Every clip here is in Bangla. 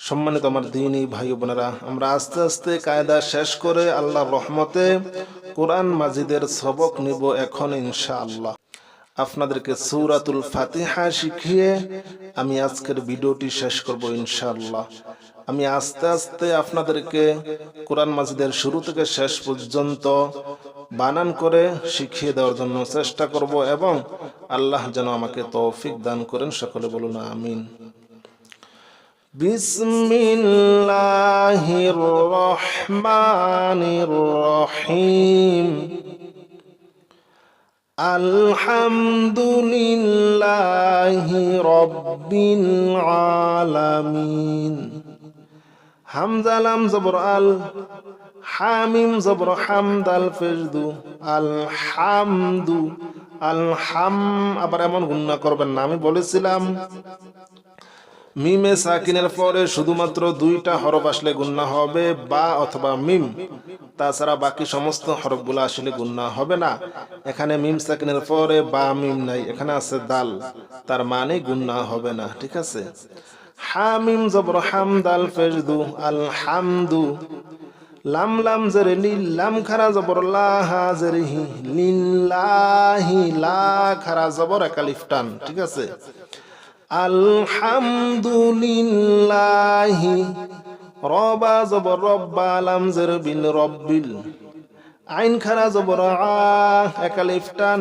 সম্মানিত আমার দিনই ভাই বোনেরা, আমরা আস্তে আস্তে কায়দা শেষ করে আল্লাহর রহমতে কোরআন মাজিদের সবক নিব এখন ইনশাআল্লাহ। আপনাদেরকে সূরাতুল ফাতিহা শিখিয়ে আমি আজকের ভিডিওটি শেষ করব ইনশাআল্লাহ। আমি আস্তে আস্তে আপনাদেরকে কোরআন মাজিদের শুরু থেকে শেষ পর্যন্ত বানান করে শিখিয়ে দেওয়ার জন্য চেষ্টা করব এবং আল্লাহ যেন আমাকে তৌফিক দান করেন, সকলে বলুন আমিন। بسم الله الرحمن الرحيم الحمد لله رب العالمين হামজা লাম জবর আল হামিম জবর হামদ আল ফেজদু আল হামদু আল হাম আবার এমন গুন্না করবেন না আমি বলেছিলাম মিমে সাকিনের পরে শুধুমাত্র দুইটা হরফ আসলে গুন্না হবে, বা অথবা মিম। তাছাড়া বাকি সমস্ত হরফগুলো আসলে গুন্না হবে না। এখানে মিম সাকিনের পরে বা মিম নাই, এখানে আছে দাল। তার মানে গুন্না হবে না, ঠিক আছে? হামিম জবর হামদাল ফেজদু আল হামদু লাম লাম, জেরে লিল লাম, খারা, জবর লাহা জেরে, হি, লিল্লাহি, লা, খারা, জবর একালিফটান ঠিক আছে? আলহামদুলিল্লাহি। রবা জবর রব্বা আলাম জের বিল রব্বিল। আইন খারা জবর আ একালিফটান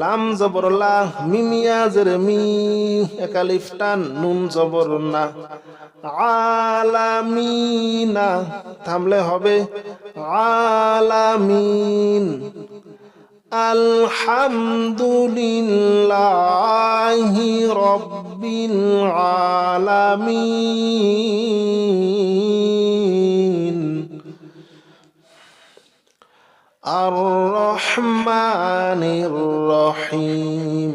লাম জবর লা, মিমিয়া জের মি একালিফটান নুন জবর না। আলামিনা, থামলে হবে। আলামিন। আলহামদুলিল্লাহি রব্বিল আলামিন। আর রহমানির রহিম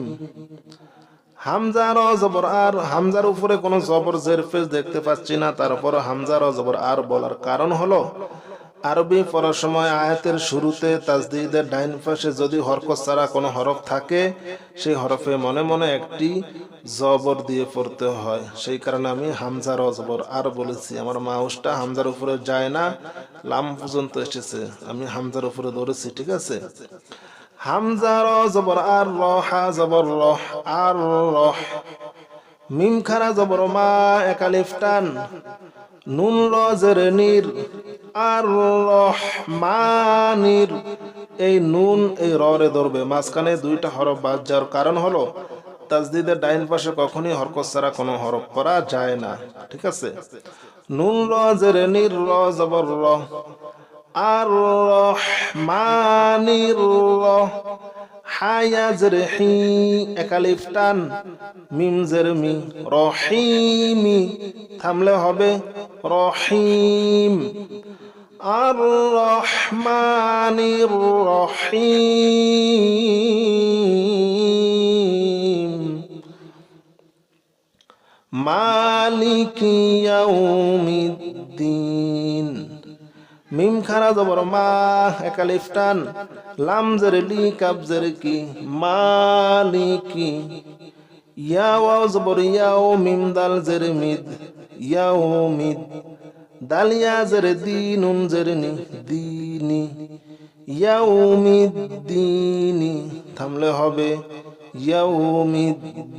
হামজার জবর আর, হামজার উপরে কোনো জবর জের ফেস দেখতে পাচ্ছি না তারপর হামজার জবর আর বলার কারণ হলো আরবি পড়ার সময় আয়াতের শুরুতে তাজদিদের ডাইন পাশে যদি হরকত ছাড়া কোনো হরফ থাকে, সেই হরফে মনে মনে একটি জবর দিয়ে পড়তে হয়। সেই কারণে আমি হামজার অজবর আর বলেছি, আমার মাউসটা হামজার উপরে যায় না, লাম পর্যন্ত এসেছে, আমি হামজার উপরে ধরেছি, ঠিক আছে? হামজার জবর আর রহা জবর রহ, আর রহ। মিম খারা জবর, মা একালিফটান নুন রজের নির আর রহমানির এই নুন এই রে ধরবে। মাঝখানে দুইটা হরফ বাদ যাওয়ার কারণ হলো, তাজদিদের ডাইন পাশে কখনই হরকত ছাড়া কোনো হরফ করা যায় না। ঠিক আছে? নুন রজের নির র জবর র আর রহমানির র হায়া জের হি একালিফটান মিম জের মি, রহিমি। থামলে হবে রহিম। আর রহমানির রহিম মালিক ইয়াউমিদ্দিন মিম খারা জবর মা একালিফটান লাম জের লি কাব জের কি মালিকি ইয়া ওয়াও জবর ইয়াও মিম দাল জের মিদ ইয়াও মিদ দালিয়াজের দিন উমজেরনি দিনি, ইয়াউমিদ্দিনি, থামলে হবে ইয়াউমিদ্দিন।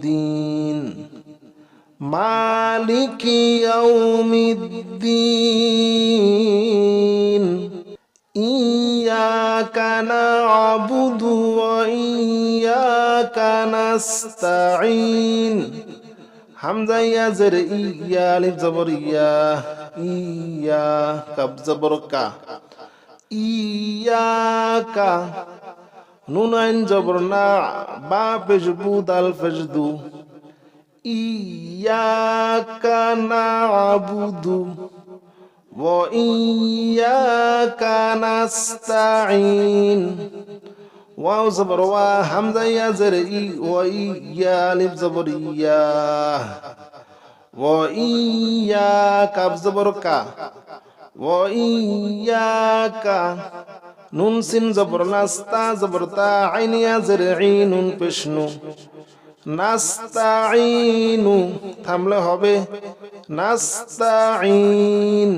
মালিকি ইয়াউমিদ্দিন, ইয়াকা নাবুদু ওয়া ইয়াকা নাস্তাঈন। হামজা ইয়া জের ইয়া আলিফ জবর ইয়া ইয়া কাব জবর কা ইয়া কা নুন আইন জবর না বা পেশবু দাল ফেজদু إياك نعبد وإياك نستعين واو زبر وا حمزة يا زرعي وإيا ألف زبر إيا وإياك زبر كا وإياك নুন সিন জবর নাস্তা জবর তা আইনিয়া জেরে নুন পেশনু নাস্তাইনু থামলে হবে নাস্তাঈন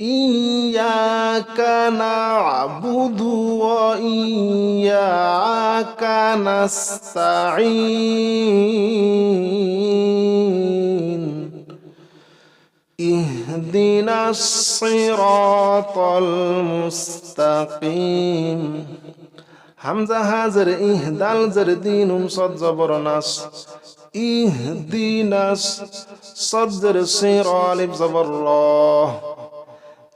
إياك نعبد وإياك نستعين اهدنا الصراط المستقيم حمزة هازر إهدال زردين صد زبرناس اهدنا صدر سير الف زبر الله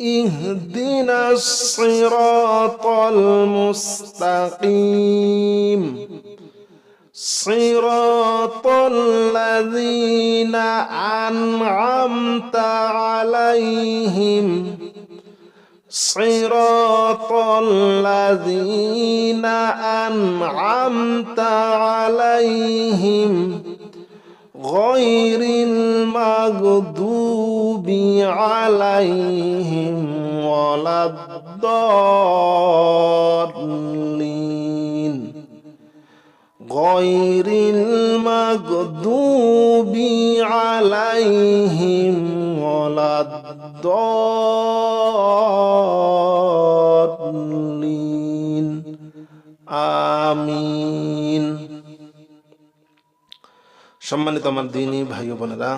اهدنا الصراط المستقيم. صراط الذين أنعمت عليهم. صراط الذين أنعمت عليهم. غير المغضوب عليهم ولا الضالين غير المغضوب عليهم ولا الضالين آمين সম্মানিত আমার দিনী ভাই ও বোনেরা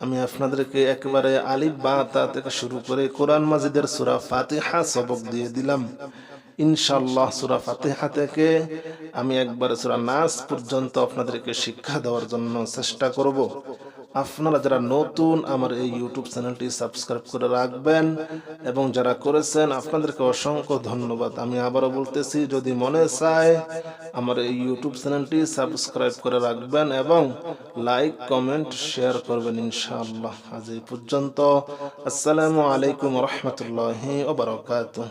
আমি আপনাদেরকে একেবারে আলিফ বা তা থেকে শুরু করে কোরআন মাজিদের সুরা ফাতেহা সবক দিয়ে দিলাম। ইনশাল্লাহ সুরা ফাতেহা থেকে আমি একবার সুরা নাস পর্যন্ত আপনাদেরকে শিক্ষা দেওয়ার জন্য চেষ্টা করব। আপনারা যারা নতুন আমার এই ইউটিউব চ্যানেলটি সাবস্ক্রাইব করে রাখবেন এবং যারা করেছেন, আপনাদেরকে অসংখ্য ধন্যবাদ। আমি আবারও বলতেছি, যদি মনে চায় আমার এই ইউটিউব চ্যানেলটি সাবস্ক্রাইব করে রাখবেন এবং লাইক কমেন্ট শেয়ার করবেন ইনশাআল্লাহ। আজ এই পর্যন্ত। আসসালামু আলাইকুম রহমতুল্লাহ ওবরাকাতুহ